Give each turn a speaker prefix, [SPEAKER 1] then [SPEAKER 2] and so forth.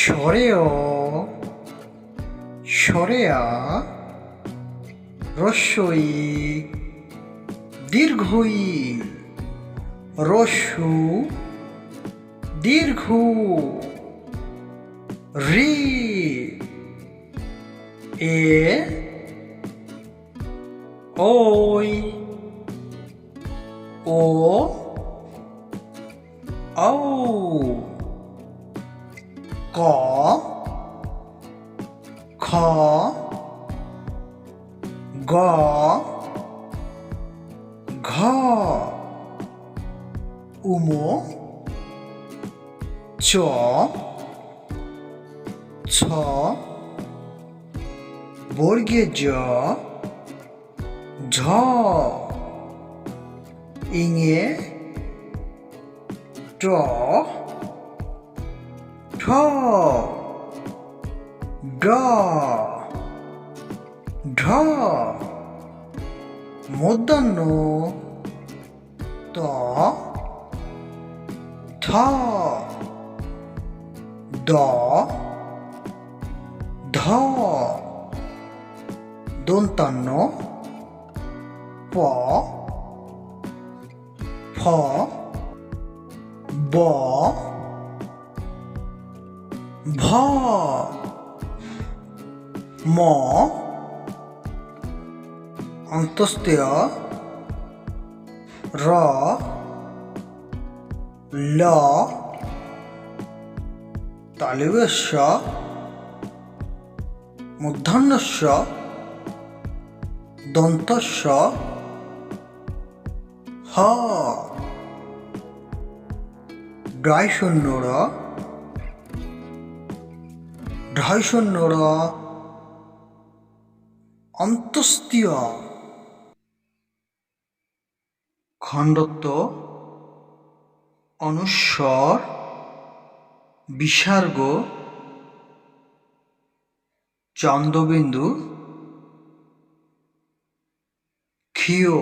[SPEAKER 1] সরেয় সরেয়া রস্যই দীর্ঘই রস্যু দীর্ঘ রি এ ওই ও ঔ। ক খ গ ঘ উমো চ ছ বর্গে জ ঝ ইঙে ট ঠ ড ঢ মূর্ধন্য ত থ দ ধ দন্তান্ন প ফ ব ভ ম অন্তস্তেয় র ল তালিবেশ্য মূর্ধন্যস্য দন্তস্য হ ডয় শূন্য র ঢয় শূন্য র অন্তস্তীয় খণ্ডত্ব অনুস্বর বিসর্গ চন্দ্রবিন্দু ক্ষীয়।